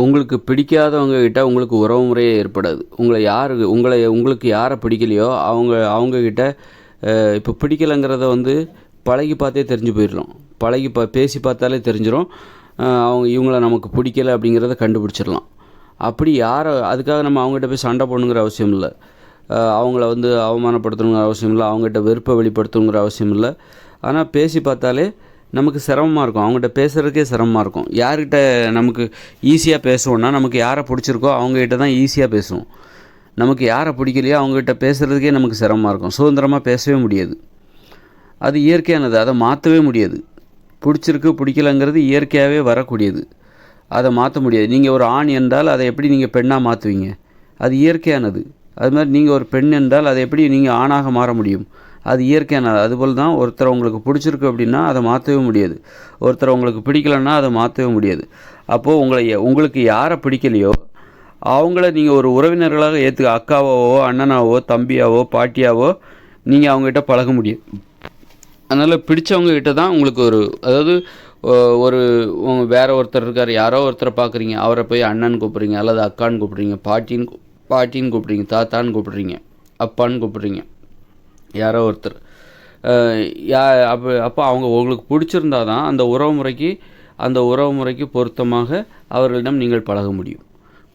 உங்களுக்கு பிடிக்காதவங்க கிட்ட உங்களுக்கு உறவு முறையே ஏற்படாது. உங்களை யார் உங்களை உங்களுக்கு யாரை பிடிக்கலையோ அவங்க அவங்கக்கிட்ட இப்போ பிடிக்கலைங்கிறத வந்து பழகி பார்த்தே தெரிஞ்சு போயிடலாம். பழகி பா பேசி பார்த்தாலே தெரிஞ்சிடும் அவங்க இவங்கள நமக்கு பிடிக்கல அப்படிங்கிறத கண்டுபிடிச்சிடலாம். அப்படி யாரை அதுக்காக நம்ம அவங்ககிட்ட போய் சண்டை போடணுங்கிற அவசியம் இல்லை. அவங்கள வந்து அவமானப்படுத்தணுங்கிற அவசியம் இல்லை. அவங்ககிட்ட வெறுப்பை வெளிப்படுத்தணுங்கிற அவசியம் இல்லை. ஆனால் பேசி பார்த்தாலே நமக்கு சிரமமாக இருக்கும். அவங்ககிட்ட பேசுகிறதுக்கே சிரமமாக இருக்கும். யார்கிட்ட நமக்கு ஈஸியாக பேசுவோன்னா நமக்கு யாரை பிடிச்சிருக்கோ அவங்ககிட்ட தான் ஈஸியாக பேசுவோம். நமக்கு யாரை பிடிக்கலையோ அவங்ககிட்ட பேசுகிறதுக்கே நமக்கு சிரமமாக இருக்கும். சுதந்திரமாக பேசவே முடியாது. அது இயற்கையானது. அதை மாற்றவே முடியாது. பிடிச்சிருக்கு பிடிக்கலங்கிறது இயற்கையாகவே வரக்கூடியது. அதை மாற்ற முடியாது. நீங்கள் ஒரு ஆண் என்றால் அதை எப்படி நீங்கள் பெண்ணாக மாற்றுவீங்க அது இயற்கையானது. அது மாதிரி நீங்கள் ஒரு பெண் என்றால் அதை எப்படி நீங்கள் ஆணாக மாற முடியும்? அது இயற்கையானது அதுபோல் தான் ஒருத்தர் உங்களுக்கு பிடிச்சிருக்கு அப்படின்னா அதை மாற்றவே முடியாது. ஒருத்தர் உங்களுக்கு பிடிக்கலன்னா அதை மாற்றவே முடியாது. அப்போது உங்களை உங்களுக்கு யாரை பிடிக்கலையோ அவங்கள நீங்கள் ஒரு உறவினர்களாக ஏற்று அக்காவாவோ அண்ணனாவோ தம்பியாவோ பாட்டியாவோ நீங்கள் அவங்ககிட்ட பழக முடியும். அதனால் பிடிச்சவங்க கிட்ட தான் உங்களுக்கு ஒரு அதாவது ஒரு வேற ஒருத்தர் இருக்கார் யாரோ ஒருத்தரை பார்க்குறீங்க அவரை போய் அண்ணன் கூப்பிட்றீங்க அல்லது அக்கான்னு கூப்பிட்றீங்க பாட்டின்னு பாட்டின்னு கூப்பிட்றீங்க தாத்தான்னு கூப்பிட்றீங்க அப்பான்னு கூப்பிட்றீங்க யாரோ ஒருத்தர். யா அப்போ அப்போ அவங்க உங்களுக்கு பிடிச்சிருந்தா தான் அந்த உறவு முறைக்கு அந்த உறவு முறைக்கு பொருத்தமாக அவர்களிடம் நீங்கள் பழக முடியும்.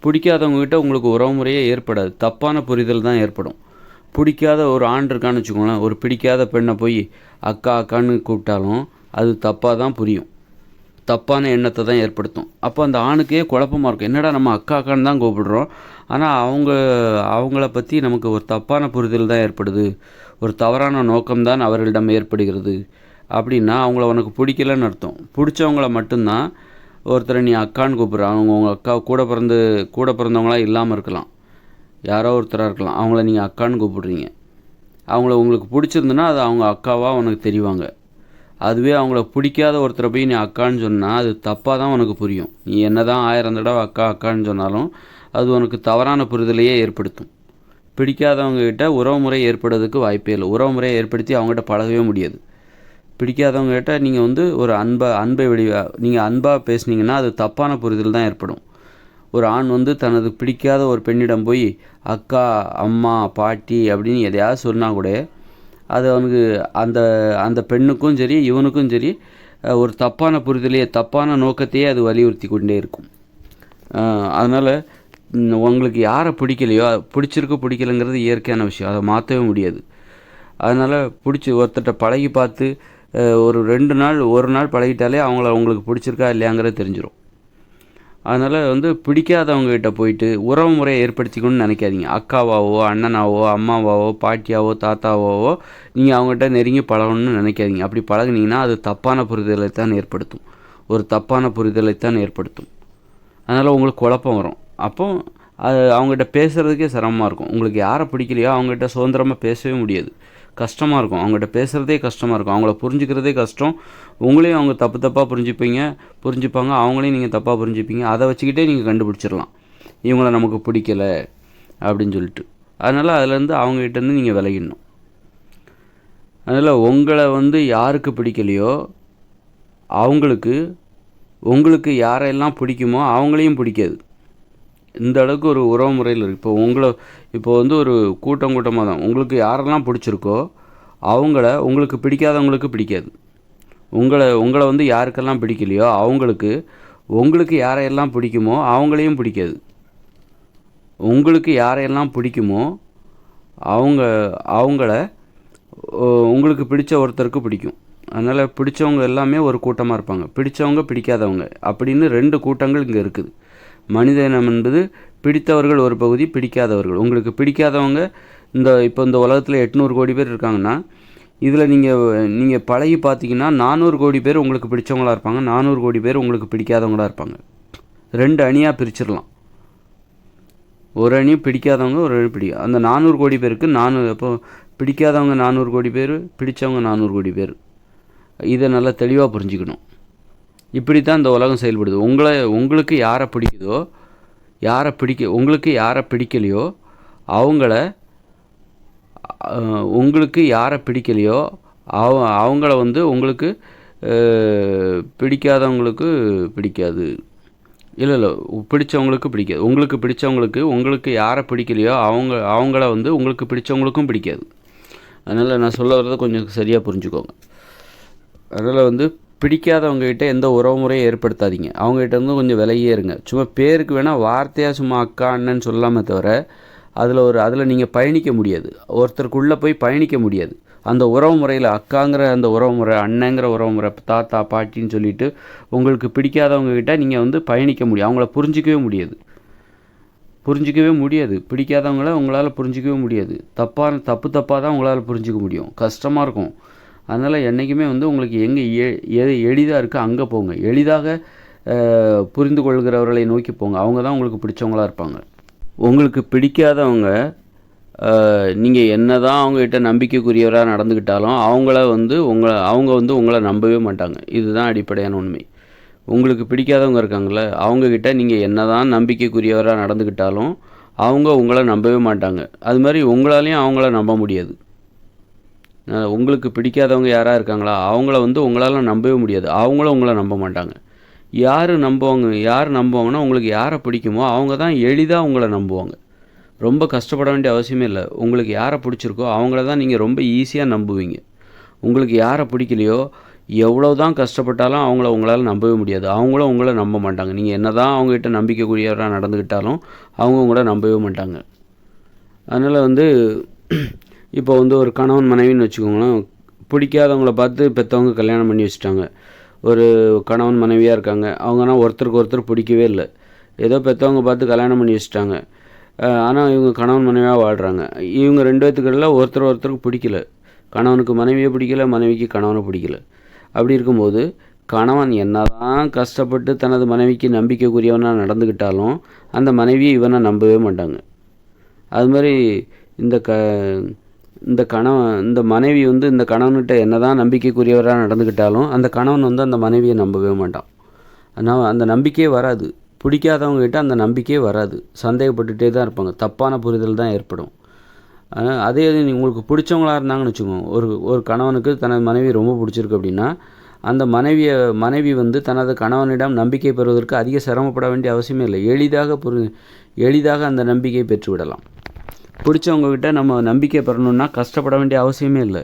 பிடிக்காதவங்ககிட்ட உங்களுக்கு உறவு முறையே ஏற்படாது. தப்பான புரிதல் தான் ஏற்படும். பிடிக்காத ஒரு ஆண் இருக்கான்னு வச்சுக்கோங்களேன் ஒரு பிடிக்காத பெண்ணை போய் அக்கா அக்கான்னு கூப்பிட்டாலும் அது தப்பாக தான் புரியும். தப்பான எண்ணத்தை தான் ஏற்படுத்தும். அப்போ அந்த ஆணுக்கே குழப்பமாக இருக்கும். என்னடா நம்ம அக்கா அக்கான்னு தான் கூப்பிடுறோம். ஆனால் அவங்க அவங்கள பற்றி நமக்கு ஒரு தப்பான புரிதல் தான் ஏற்படுது. ஒரு தவறான நோக்கம்தான் அவர்களிடம் ஏற்படுகிறது. அப்படின்னா அவங்கள உனக்கு பிடிக்கலன்னு அர்த்தம். பிடிச்சவங்கள மட்டும்தான் ஒருத்தரை நீ அக்கான்னு கூப்பிட்ற. அவங்க உங்கள் அக்கா கூட பிறந்து கூட பிறந்தவங்களாம் இல்லாமல் இருக்கலாம். யாரோ ஒருத்தராக இருக்கலாம். அவங்கள நீங்கள் அக்கான்னு கூப்பிட்றீங்க. அவங்கள உங்களுக்கு பிடிச்சிருந்துன்னா அது அவங்க அக்காவாக உனக்கு தெரிவாங்க. அதுவே அவங்கள பிடிக்காத ஒருத்தரை போய் நீ அக்கான்னு சொன்னால் அது தப்பாக தான் உனக்கு புரியும். நீ என்ன தான் ஆயிரம் தடவை அக்கா அக்கான்னு சொன்னாலும் அது உனக்கு தவறான புரிதலையே ஏற்படுத்தும். பிடிக்காதவங்க கிட்ட உறவு முறை ஏற்படுறதுக்கு வாய்ப்பே இல்லை. உறவு முறையை ஏற்படுத்தி அவங்ககிட்ட பழகவே முடியாது. பிடிக்காதவங்க கிட்ட நீங்கள் வந்து ஒரு அன்பை அன்பை வெளி நீங்கள் அன்பாக பேசுனீங்கன்னா அது தப்பான புரிதல் தான் ஏற்படும். ஒரு ஆண் வந்து தனது பிடிக்காத ஒரு பெண்ணிடம் போய் அக்கா அம்மா பாட்டி அப்படின்னு எதையாவது சொன்னால் கூட அது அவனுக்கு அந்த அந்த பெண்ணுக்கும் சரி இவனுக்கும் சரி ஒரு தப்பான புரிதலையே தப்பான நோக்கத்தையே அது வலியுறுத்தி கொண்டே இருக்கும். அதனால் உங்களுக்கு யாரை பிடிக்கலையோ பிடிச்சிருக்கு பிடிக்கலைங்கிறது இயற்கையான விஷயம். அதை மாற்றவே முடியாது. அதனால் பிடிச்சி ஒருத்தர்கிட்ட பழகி பார்த்து ஒரு ரெண்டு நாள் ஒரு நாள் பழகிட்டாலே அவங்கள உங்களுக்கு பிடிச்சிருக்கா இல்லையாங்கிறது தெரிஞ்சிடும் அதனால் வந்து பிடிக்காதவங்ககிட்ட போயிட்டு உறவு முறையை ஏற்படுத்திக்கணும்னு நினைக்காதீங்க. அக்காவாவோ அண்ணனாவோ அம்மாவாவோ பாட்டியாவோ தாத்தாவாவோ நீங்கள் அவங்ககிட்ட நெருங்கி பழகணும்னு நினைக்காதீங்க. அப்படி பழகுனீங்கன்னா அது தப்பான புரிதலை தான் ஏற்படுத்தும். ஒரு தப்பான புரிதலை தான் ஏற்படுத்தும். அதனால் உங்களுக்கு குழப்பம் வரும். அப்போ அது அவங்ககிட்ட பேசுகிறதுக்கே சிரமமாக இருக்கும். உங்களுக்கு யாரை பிடிக்கலையோ அவங்ககிட்ட சுதந்திரமாக பேசவே முடியாது. கஷ்டமாக இருக்கும். அவங்ககிட்ட பேசுகிறதே கஷ்டமாக இருக்கும். அவங்கள புரிஞ்சுக்கிறதே கஷ்டம். உங்களையும் அவங்க தப்பு தப்பாக புரிஞ்சுப்பீங்க. புரிஞ்சுப்பாங்க. அவங்களையும் நீங்கள் தப்பாக புரிஞ்சுப்பீங்க. அதை வச்சுக்கிட்டே நீங்கள் கண்டுபிடிச்சிடலாம். இவங்கள நமக்கு பிடிக்கல அப்படின்னு சொல்லிட்டு. அதனால் அதுலேருந்து அவங்ககிட்டேருந்து நீங்கள் விலகிடணும். அதனால் உங்களை வந்து யாருக்கு பிடிக்கலையோ அவங்களுக்கு உங்களுக்கு யாரெல்லாம் பிடிக்குமோ அவங்களையும் பிடிக்காது. இந்த அளவுக்கு ஒரு உறவு முறையில் இருக்குது இப்போ உங்களை இப்போ வந்து ஒரு கூட்டம் கூட்டமாக தான் உங்களுக்கு யாரெல்லாம் பிடிச்சிருக்கோ அவங்கள உங்களுக்கு பிடிக்காதவங்களுக்கு பிடிக்காது. உங்களை உங்களை வந்து யாருக்கெல்லாம் பிடிக்கலையோ அவங்களுக்கு உங்களுக்கு யாரையெல்லாம் பிடிக்குமோ அவங்களையும் பிடிக்காது. உங்களுக்கு யாரையெல்லாம் பிடிக்குமோ அவங்க அவங்கள உங்களுக்கு பிடிச்ச ஒருத்தருக்கு பிடிக்கும். அதனால் பிடிச்சவங்க எல்லாமே ஒரு கூட்டமாக இருப்பாங்க. பிடிச்சவங்க பிடிக்காதவங்க. அப்படின்னு ரெண்டு கூட்டங்கள் இங்கே இருக்குது. மனித இனம் என்பது பிடித்தவர்கள் ஒரு பகுதி பிடிக்காதவர்கள். உங்களுக்கு பிடிக்காதவங்க இந்த இப்போ இந்த உலகத்தில் எட்நூறு கோடி பேர் இருக்காங்கன்னா இதில் நீங்கள் நீங்கள் பழகி பார்த்தீங்கன்னா நானூறு கோடி பேர் உங்களுக்கு பிடிச்சவங்களாக இருப்பாங்க நானூறு கோடி பேர் உங்களுக்கு பிடிக்காதவங்களாக இருப்பாங்க. ரெண்டு அணியாக பிரிச்சிடலாம். ஒரு அணி பிடிக்காதவங்க ஒரு அணி பிடிக்கும் அந்த நானூறு கோடி பேருக்கு நானூறு இப்போ பிடிக்காதவங்க நானூறு கோடி பேர் பிடித்தவங்க நானூறு கோடி பேர். இதை நல்லா தெளிவாக புரிஞ்சுக்கணும். இப்படி தான் இந்த உலகம் செயல்படுது. உங்களை உங்களுக்கு யாரை பிடிக்குதோ யாரை பிடிக்க உங்களுக்கு யாரை பிடிக்கலையோ அவங்கள உங்களுக்கு யாரை பிடிக்கலையோ அவ அவங்கள வந்து உங்களுக்கு பிடிக்காதவங்களுக்கு பிடிக்காது. இல்லை இல்லை பிடிச்சவங்களுக்கு பிடிக்காது. உங்களுக்கு பிடிச்சவங்களுக்கு உங்களுக்கு யாரை பிடிக்கலையோ அவங்க அவங்கள வந்து உங்களுக்கு பிடிச்சவங்களுக்கும் பிடிக்காது. அதனால் நான் சொல்ல வர்றதை கொஞ்சம் சரியாக புரிஞ்சுக்கோங்க. அதனால் வந்து பிடிக்காதவங்ககிட்ட எந்த உறவு முறையும் ஏற்படுத்தாதீங்க. அவங்ககிட்ட இருந்து கொஞ்சம் விலகியே இருங்க. சும்மா பேருக்கு வேணால் வார்த்தையாக சும்மா அக்கா அண்ணன் சொல்லாமே தவிர அதில் ஒரு அதில் நீங்கள் பயணிக்க முடியாது. ஒருத்தருக்குள்ளே போய் பயணிக்க முடியாது. அந்த உறவு முறையில் அக்காங்கிற அந்த உறவு முறை அண்ணங்கிற உறவு முறை தாத்தா பாட்டின்னு சொல்லிட்டு உங்களுக்கு பிடிக்காதவங்ககிட்ட நீங்கள் வந்து பயணிக்க முடியும் அவங்கள புரிஞ்சிக்கவே முடியாது. புரிஞ்சிக்கவே முடியாது. பிடிக்காதவங்கள உங்களால் புரிஞ்சிக்கவே முடியாது. தப்பான தப்பு தப்பாக தான் உங்களால் புரிஞ்சிக்க முடியும். கஷ்டமாக இருக்கும். அதனால் என்றைக்குமே வந்து உங்களுக்கு எங்கே எ எது எளிதாக இருக்கோ அங்கே போங்க. எளிதாக புரிந்து கொள்கிறவர்களை நோக்கி போங்க. அவங்க தான் உங்களுக்கு பிடிச்சவங்களா இருப்பாங்க. உங்களுக்கு பிடிக்காதவங்க நீங்கள் என்ன தான் அவங்ககிட்ட நம்பிக்கைக்குரியவராக நடந்துக்கிட்டாலும் அவங்கள வந்து உங்களை அவங்க வந்து உங்களை நம்பவே மாட்டாங்க. இதுதான் அடிப்படையான உண்மை. உங்களுக்கு பிடிக்காதவங்க இருக்காங்கள்ல அவங்கக்கிட்ட நீங்கள் என்ன தான் நம்பிக்கைக்குரியவராக நடந்துக்கிட்டாலும் அவங்க உங்களை நம்பவே மாட்டாங்க. அது மாதிரி உங்களாலையும் அவங்கள நம்ப முடியாது. உங்களுக்கு பிடிக்காதவங்க யாராக இருக்காங்களா அவங்கள வந்து உங்களால் நம்பவே முடியாது. அவங்களும் உங்களை நம்ப மாட்டாங்க. யார் நம்புவாங்க யார் நம்புவாங்கன்னா உங்களுக்கு யாரை பிடிக்குமோ அவங்க தான் எளிதாக உங்களை நம்புவாங்க. ரொம்ப கஷ்டப்பட வேண்டிய அவசியமே இல்லை. உங்களுக்கு யாரை பிடிச்சிருக்கோ அவங்கள தான் நீங்கள் ரொம்ப ஈஸியாக நம்புவீங்க. உங்களுக்கு யாரை பிடிக்கலையோ எவ்வளோ தான் கஷ்டப்பட்டாலும் அவங்கள உங்களால் நம்பவே முடியாது. அவங்களும் உங்களை நம்ப மாட்டாங்க. நீங்கள் என்ன தான் அவங்ககிட்ட நம்பிக்கைக்குரியவராக நடந்துக்கிட்டாலும் அவங்க உங்களை நம்பவே மாட்டாங்க. அதனால் வந்து இப்போ வந்து ஒரு கணவன் மனைவின்னு வச்சுக்கோங்களேன் பிடிக்காதவங்கள பார்த்து பெற்றவங்க கல்யாணம் பண்ணி வச்சுட்டாங்க. ஒரு கணவன் மனைவியாக இருக்காங்க. அவங்கன்னா ஒருத்தருக்கு ஒருத்தர் பிடிக்கவே இல்லை. ஏதோ பெற்றவங்க பார்த்து கல்யாணம் பண்ணி வச்சுட்டாங்க. ஆனால் இவங்க கணவன் மனைவியாக வாழ்கிறாங்க இவங்க ரெண்டு பேத்துக்கெல்லாம் ஒருத்தர் ஒருத்தருக்கு பிடிக்கல. கணவனுக்கு மனைவியை பிடிக்கல மனைவிக்கு கணவனை பிடிக்கல. அப்படி இருக்கும்போது கணவன் என்னதான் கஷ்டப்பட்டு தனது மனைவிக்கு நம்பிக்கைக்குரியவனாக நடந்துக்கிட்டாலும் அந்த மனைவியை இவனை நம்பவே மாட்டாங்க. அது மாதிரி இந்த க இந்த கணவன் இந்த மனைவி வந்து இந்த கணவன்கிட்ட என்னதான் நம்பிக்கைக்குரியவராக நடந்துக்கிட்டாலும் அந்த கணவன் வந்து அந்த மனைவியை நம்பவே மாட்டான். ஆனால் அந்த நம்பிக்கையே வராது. பிடிக்காதவங்ககிட்ட அந்த நம்பிக்கையே வராது. சந்தேகப்பட்டுட்டே தான் இருப்பாங்க. தப்பான புரிதல் தான் ஏற்படும். ஆனால் அதே இது உங்களுக்கு பிடிச்சவங்களாக இருந்தாங்கன்னு வச்சுக்கோங்க. ஒரு ஒரு கணவனுக்கு தனது மனைவி ரொம்ப பிடிச்சிருக்கு அப்படின்னா அந்த மனைவியை மனைவி வந்து தனது கணவனிடம் நம்பிக்கை பெறுவதற்கு அதிக சிரமப்பட வேண்டிய அவசியமே இல்லை. எளிதாக புரி எளிதாக அந்த நம்பிக்கையை பெற்றுவிடலாம். பிடிச்சவங்கக்கிட்ட நம்ம நம்பிக்கை பெறணும்னா கஷ்டப்பட வேண்டிய அவசியமே இல்லை.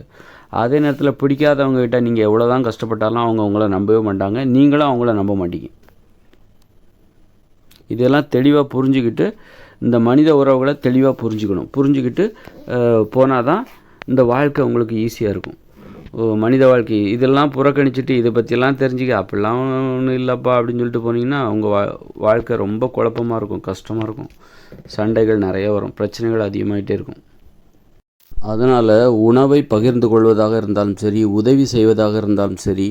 அதே நேரத்தில் பிடிக்காதவங்ககிட்ட நீங்கள் எவ்வளோ தான் கஷ்டப்பட்டாலும் அவங்க உங்களை நம்பவே மாட்டாங்க. நீங்களும் அவங்கள நம்ப மாட்டீங்க. இதெல்லாம் தெளிவாக புரிஞ்சுக்கிட்டு இந்த மனித உறவுகளை தெளிவாக புரிஞ்சுக்கணும். புரிஞ்சுக்கிட்டு போனால் தான் இந்த வாழ்க்கை உங்களுக்கு ஈஸியாக இருக்கும். ஓ, மனித வாழ்க்கை. இதெல்லாம் புறக்கணிச்சிட்டு இதை பற்றிலாம் தெரிஞ்சுக்க அப்படிலாம் ஒன்றும் இல்லைப்பா அப்படின்னு சொல்லிட்டு போனீங்கன்னா உங்கள் வா வாழ்க்கை ரொம்ப குழப்பமாக இருக்கும் கஷ்டமாக இருக்கும். சண்டைகள் நிறைய வரும் பிரச்சனைகள் அதிகமாகிட்டே இருக்கும். அதனால் உணவை பகிர்ந்து கொள்வதாக இருந்தாலும் சரி உதவி செய்வதாக இருந்தாலும் சரி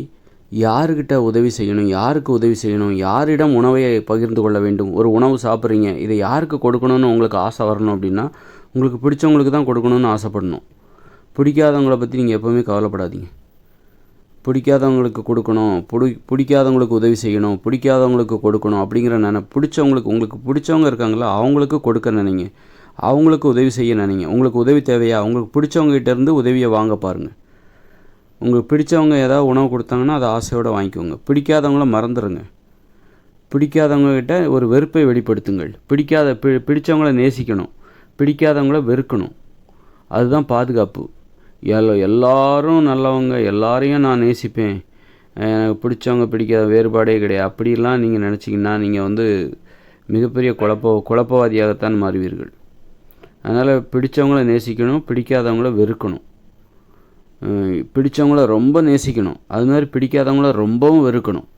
யாருக்கிட்ட உதவி செய்யணும் யாருக்கு உதவி செய்யணும் யாரிடம் உணவை பகிர்ந்து கொள்ள வேண்டும் ஒரு உணவு சாப்பிட்றீங்க இதை யாருக்கு கொடுக்கணும்னு உங்களுக்கு ஆசை வரணும் அப்படின்னா உங்களுக்கு பிடிச்சவங்களுக்கு தான் கொடுக்கணும்னு ஆசைப்படணும். பிடிக்காதவங்கள பற்றி நீங்கள் எப்போவுமே கவலைப்படாதீங்க. பிடிக்காதவங்களுக்கு கொடுக்கணும் பிடி பிடிக்காதவங்களுக்கு உதவி செய்யணும் பிடிக்காதவங்களுக்கு கொடுக்கணும் அப்படிங்கிற நினை பிடிச்சவங்களுக்கு உங்களுக்கு பிடிச்சவங்க இருக்காங்களா அவங்களுக்கு கொடுக்க நினைங்க. அவங்களுக்கு உதவி செய்ய நினைங்க. உங்களுக்கு உதவி தேவையா? உங்களுக்கு பிடிச்சவங்க உதவியை வாங்க பாருங்கள் உங்களுக்கு பிடிச்சவங்க ஏதாவது உணவு கொடுத்தாங்கன்னா அதை ஆசையோடு வாங்கிக்கோங்க. பிடிக்காதவங்கள மறந்துடுங்க பிடிக்காதவங்கக்கிட்ட ஒரு வெறுப்பை வெளிப்படுத்துங்கள். பிடிக்காத பி பிடிச்சவங்கள நேசிக்கணும். பிடிக்காதவங்கள வெறுக்கணும். அதுதான் பாதுகாப்பு. எல் எல்லாரும் நல்லவங்க எல்லாரையும் நான் நேசிப்பேன். எனக்கு பிடிச்சவங்க பிடிக்காத வேறுபாடே கிடையாது. அப்படிலாம் நீங்கள் நினச்சிங்கன்னா நீங்கள் வந்து மிகப்பெரிய குழப்ப குழப்பவாதியாகத்தான் மாறுவீர்கள். அதனால் பிடிச்சவங்கள நேசிக்கணும் பிடிக்காதவங்கள வெறுக்கணும். பிடிச்சவங்கள ரொம்ப நேசிக்கணும். அது மாதிரி பிடிக்காதவங்கள ரொம்பவும் வெறுக்கணும்.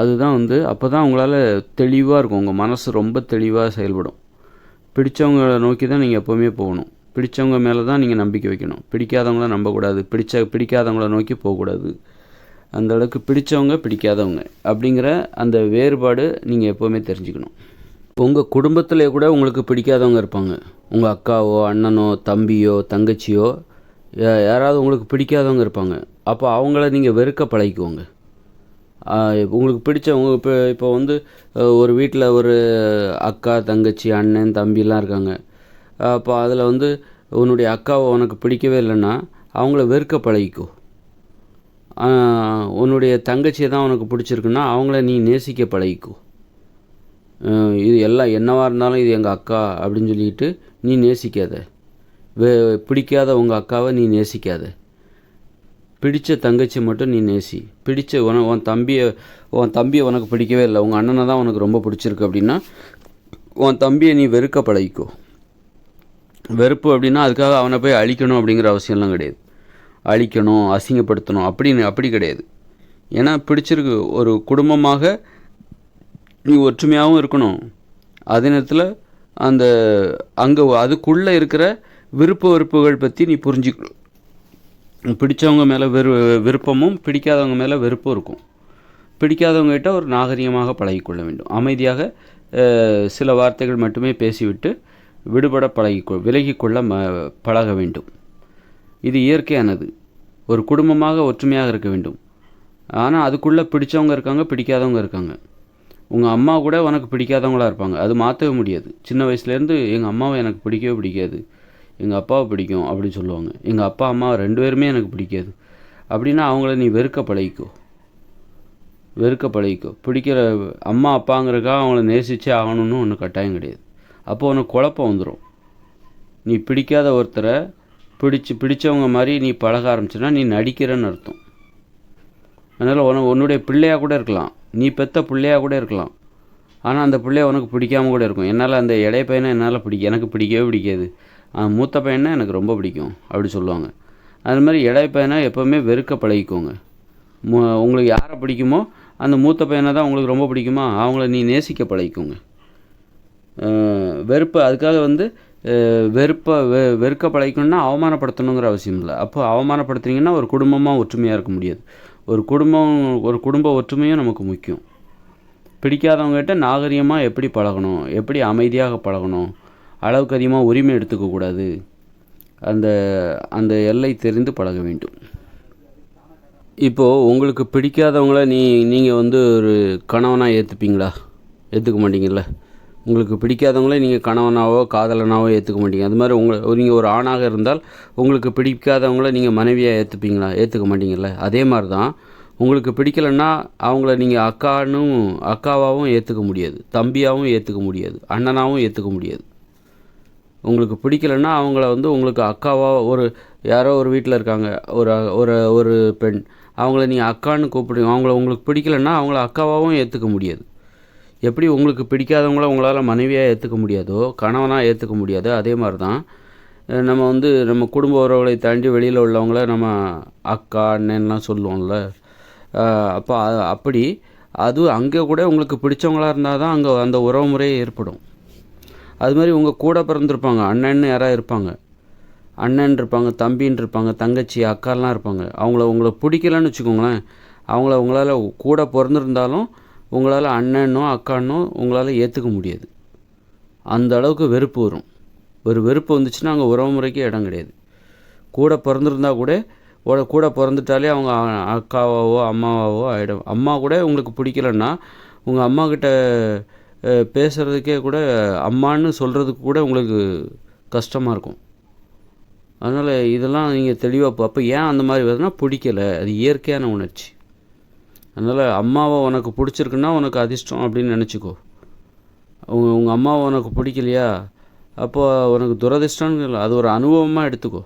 அதுதான் வந்து அப்போ தான் உங்களால் தெளிவாக இருக்கும். உங்கள் மனசு ரொம்ப தெளிவாக செயல்படும். பிடிச்சவங்கள நோக்கி தான் நீங்கள் எப்போவுமே போகணும். பிடித்தவங்க மேலே தான் நீங்கள் நம்பிக்கை வைக்கணும். பிடிக்காதவங்கள நம்பக்கூடாது. பிடிச்ச பிடிக்காதவங்கள நோக்கி போகக்கூடாது. அந்த அளவுக்கு பிடித்தவங்க பிடிக்காதவங்க அப்படிங்கிற அந்த வேறுபாடு நீங்கள் எப்போவுமே தெரிஞ்சுக்கணும். உங்கள் குடும்பத்திலே கூட உங்களுக்கு பிடிக்காதவங்க இருப்பாங்க. உங்கள் அக்காவோ அண்ணனோ தம்பியோ தங்கச்சியோ யாராவது உங்களுக்கு பிடிக்காதவங்க இருப்பாங்க. அப்போ அவங்கள நீங்கள் வெறுக்க பழகிக்குவோங்க உங்களுக்கு பிடிச்சவங்க இப்போ இப்போ வந்து ஒரு வீட்டில் ஒரு அக்கா தங்கச்சி அண்ணன் தம்பிலாம் இருக்காங்க. அப்போ அதில் வந்து உன்னுடைய அக்காவை உனக்கு பிடிக்கவே இல்லைன்னா அவங்கள வெறுக்க பழகிக்கோ. உன்னுடைய தங்கச்சியை தான் உனக்கு பிடிச்சிருக்குன்னா அவங்கள நீ நேசிக்க பழகிக்கோ. இது எல்லாம் என்னவாக இருந்தாலும் இது எங்கள் அக்கா அப்படின்னு சொல்லிட்டு நீ நேசிக்காத. வே பிடிக்காத உங்கள் அக்காவை நீ நேசிக்காத. பிடித்த தங்கச்சி மட்டும் நீ நேசி. பிடித்த உன உன் தம்பியை உன் தம்பியை உனக்கு பிடிக்கவே இல்லை. உங்கள் அண்ணனை தான் உனக்கு ரொம்ப பிடிச்சிருக்கு அப்படின்னா உன் தம்பியை நீ வெறுக்க பழகிக்கோ. வெறுப்பு அப்படின்னா அதுக்காக அவனை போய் அழிக்கணும் அப்படிங்கிற அவசியம்லாம் கிடையாது. அழிக்கணும் அசிங்கப்படுத்தணும் அப்படின்னு அப்படி கிடையாது. ஏன்னா பிடிச்சிருக்கு ஒரு குடும்பமாக நீ ஒற்றுமையாகவும் இருக்கணும். அதே நேரத்தில் அந்த அங்கே அதுக்குள்ளே இருக்கிற விருப்ப வெறுப்புகள் பற்றி நீ புரிஞ்சுக்கணும். பிடிச்சவங்க மேலே வெறு விருப்பமும் பிடிக்காதவங்க மேலே வெறுப்பும் இருக்கும். பிடிக்காதவங்ககிட்ட ஒரு நாகரிகமாக பழகிக்கொள்ள வேண்டும். அமைதியாக சில வார்த்தைகள் மட்டுமே பேசிவிட்டு விடுபட பழகி விலகிக்கொள்ள ம பழக வேண்டும். இது இயற்கையானது. ஒரு குடும்பமாக ஒற்றுமையாக இருக்க வேண்டும். ஆனால் அதுக்குள்ளே பிடிச்சவங்க இருக்காங்க பிடிக்காதவங்க இருக்காங்க. உங்கள் அம்மா கூட உனக்கு பிடிக்காதவங்களா இருப்பாங்க. அது மாற்றவே முடியாது. சின்ன வயசுலேருந்து எங்கள் அம்மாவை எனக்கு பிடிக்கவே பிடிக்காது. எங்கள் அப்பாவை பிடிக்கும் அப்படின்னு சொல்லுவாங்க. எங்கள் அப்பா அம்மா ரெண்டு பேருமே எனக்கு பிடிக்காது. அப்படின்னா அவங்கள நீ வெறுக்க பழகிக்கோ. வெறுக்க பழகிக்கோ. பிடிக்கிற அம்மா அப்பாங்கிறக்கா அவங்கள நேசிச்சே ஆகணும்னு ஒன்று கட்டாயம் கிடையாது. அப்போ உனக்கு குழப்பம் வந்துடும் நீ பிடிக்காத ஒருத்தரை பிடிச்சி பிடிச்சவங்க மாதிரி நீ பழக ஆரம்பிச்சுன்னா நீ நடிக்கிறன்னு அர்த்தம். அதனால் உன உன்னுடைய பிள்ளையாக கூட இருக்கலாம். நீ பெத்த பிள்ளையாக கூட இருக்கலாம். ஆனால் அந்த பிள்ளைய உனக்கு பிடிக்காம கூட இருக்கும். என்னால் அந்த இடைய பையனை என்னால் பிடிக்க எனக்கு பிடிக்கவே பிடிக்காது. அவன் மூத்த பையனை எனக்கு ரொம்ப பிடிக்கும் அப்படி சொல்லுவாங்க. அது மாதிரி இடைய பையனை எப்போவுமே வெறுக்க பழகிக்கோங்க. உங்களுக்கு யாரை பிடிக்குமோ அந்த மூத்த பையனை தான் உங்களுக்கு ரொம்ப பிடிக்குமா? அவங்கள நீ நேசிக்க பழகிக்கோங்க. வெறுப்பு அதுக்காக வந்து வெறுப்பை வெ வெறுக்க பழகிக்கணும்னா அவமானப்படுத்தணுங்கிற அவசியம் இல்லை. அப்போ அவமானப்படுத்துனீங்கன்னா ஒரு குடும்பமாக ஒற்றுமையாக இருக்க முடியாது. ஒரு குடும்பம் ஒரு குடும்ப ஒற்றுமையும் நமக்கு முக்கியம். பிடிக்காதவங்ககிட்ட நாகரிகமாக எப்படி பழகணும்? எப்படி அமைதியாக பழகணும்? அளவுக்கு அதிகமாக உரிமை எடுத்துக்கக்கூடாது அந்த அந்த எல்லை தெரிந்து பழக வேண்டும். இப்போது உங்களுக்கு பிடிக்காதவங்கள நீ நீங்கள் வந்து ஒரு கணவனாக ஏற்றுப்பீங்களா ஏற்றுக்க மாட்டீங்கல்ல? உங்களுக்கு பிடிக்காதவங்களே நீங்கள் கணவனாவோ காதலனாவோ ஏற்றுக்க மாட்டீங்க. அது மாதிரி உங்களை நீங்கள் ஒரு ஆணாக இருந்தால் உங்களுக்கு பிடிக்காதவங்கள நீங்கள் மனைவியாக ஏற்றுப்பீங்களா ஏற்றுக்க மாட்டீங்கல்ல? அதே மாதிரி தான் உங்களுக்கு பிடிக்கலைன்னா அவங்கள நீங்கள் அக்கானும் அக்காவாகவும் ஏற்றுக்க முடியாது. தம்பியாகவும் ஏற்றுக்க முடியாது. அண்ணனாகவும் ஏற்றுக்க முடியாது. உங்களுக்கு பிடிக்கலன்னா அவங்கள வந்து உங்களுக்கு அக்காவாக ஒரு யாரோ ஒரு வீட்டில் இருக்காங்க. ஒரு ஒரு ஒரு பெண். அவங்கள நீங்கள் அக்கான்னு கூப்பிடுங்க அவங்கள உங்களுக்கு பிடிக்கலன்னா அவங்கள அக்காவாகவும் ஏற்றுக்க முடியாது. எப்படி உங்களுக்கு பிடிக்காதவங்கள உங்களால் மனைவியாக ஏற்றுக்க முடியாதோ கணவனாக ஏற்றுக்க முடியாதோ அதே மாதிரி தான் நம்ம வந்து நம்ம குடும்ப உறவுகளை தாண்டி வெளியில் உள்ளவங்கள நம்ம அக்கா அண்ணன்லாம் சொல்லுவோம்ல. அப்போ அப்படி அது அங்கே கூட உங்களுக்கு பிடிச்சவங்களா இருந்தால் தான் அங்கே அந்த உறவு முறையே ஏற்படும். அது மாதிரி உங்கள் கூட பிறந்திருப்பாங்க அண்ணன்னு யாராக இருப்பாங்க. அண்ணன் இருப்பாங்க தம்பின்னு இருப்பாங்க தங்கச்சி அக்காலாம் இருப்பாங்க. அவங்கள உங்களுக்கு பிடிக்கலன்னு வச்சுக்கோங்களேன். அவங்கள உங்களால் கூட பிறந்திருந்தாலும் உங்களால் அண்ணனோ அக்கானோ உங்களால் ஏற்றுக்க முடியாது. அந்த அளவுக்கு வெறுப்பு வரும். ஒரு வெறுப்பு வந்துச்சுன்னா அங்கே உறவு முறைக்கு இடம் கிடையாது. கூட பிறந்திருந்தா கூட கூட பிறந்துட்டாலே அவங்க அக்காவாவோ அம்மாவாவோ ஆகிடும் அம்மா கூட உங்களுக்கு பிடிக்கலன்னா உங்கள் அம்மா கிட்ட கூட அம்மான்னு சொல்கிறதுக்கு கூட உங்களுக்கு கஷ்டமாக இருக்கும். அதனால் இதெல்லாம் நீங்கள் தெளிவாக அப்போ ஏன் அந்த மாதிரி வருதுன்னா பிடிக்கல. அது இயற்கையான உணர்ச்சி. அதனால் அம்மாவை உனக்கு பிடிச்சிருக்குன்னா உனக்கு அதிர்ஷ்டம் அப்படின்னு நினச்சிக்கோ. அவங்க உங்கள் அம்மாவை உனக்கு பிடிக்கலையா? அப்போது உனக்கு துரதிர்ஷ்டம்னு இல்லை அது ஒரு அனுபவமாக எடுத்துக்கோ.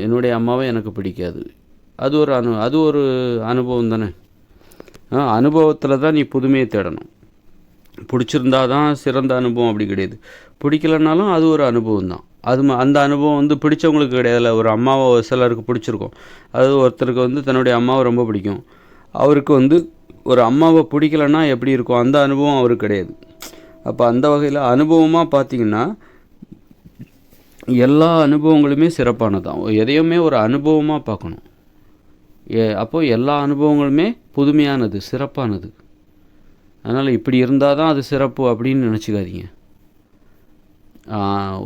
என்னுடைய அம்மாவை எனக்கு பிடிக்காது. அது ஒரு அனு அது ஒரு அனுபவம் தானே. அனுபவத்தில் தான் நீ புதுமையை தேடணும். பிடிச்சிருந்தா தான் சிறந்த அனுபவம் அப்படி கிடையாது. பிடிக்கலனாலும் அது ஒரு அனுபவம் தான். அது ம- அந்த அனுபவம் வந்து பிடிச்சவங்களுக்கு கிடையாதுல ஒரு அம்மாவை ஒரு சிலருக்கு பிடிச்சிருக்கும். அது ஒருத்தருக்கு வந்து தன்னுடைய அம்மாவை ரொம்ப பிடிக்கும். அவருக்கு வந்து ஒரு அம்மாவை பிடிக்கலன்னா எப்படி இருக்கும்? அந்த அனுபவம் அவருக்கு கிடையாது. அப்போ அந்த வகையில் அனுபவமாக பார்த்தீங்கன்னா எல்லா அனுபவங்களுமே சிறப்பானதான் எதையுமே ஒரு அனுபவமாக பார்க்கணும். ஏ அப்போது எல்லா அனுபவங்களுமே புதுமையானது சிறப்பானது. அதனால் இப்படி இருந்தால் தான் அது சிறப்பு அப்படின்னு நினச்சிக்காதீங்க.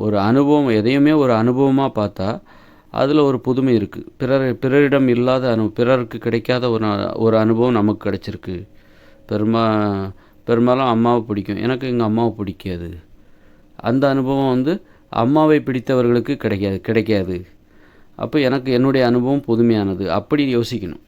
ஒரு அனுபவம் எதையுமே ஒரு அனுபவமாக பார்த்தா அதில் ஒரு புதுமை இருக்குது பிறர் பிறரிடம் இல்லாத அனு பிறருக்கு கிடைக்காத ஒரு ஒரு அனுபவம் நமக்கு கிடைச்சிருக்கு. பெருமா பெரும்பாலும் அம்மாவை பிடிக்கும். எனக்கு எங்கள் அம்மாவை பிடிக்காது. அந்த அனுபவம் வந்து அம்மாவை பிடித்தவர்களுக்கு கிடைக்காது கிடைக்காது. அப்போ எனக்கு என்னுடைய அனுபவம் புதுமையானது. அப்படி யோசிக்கணும்.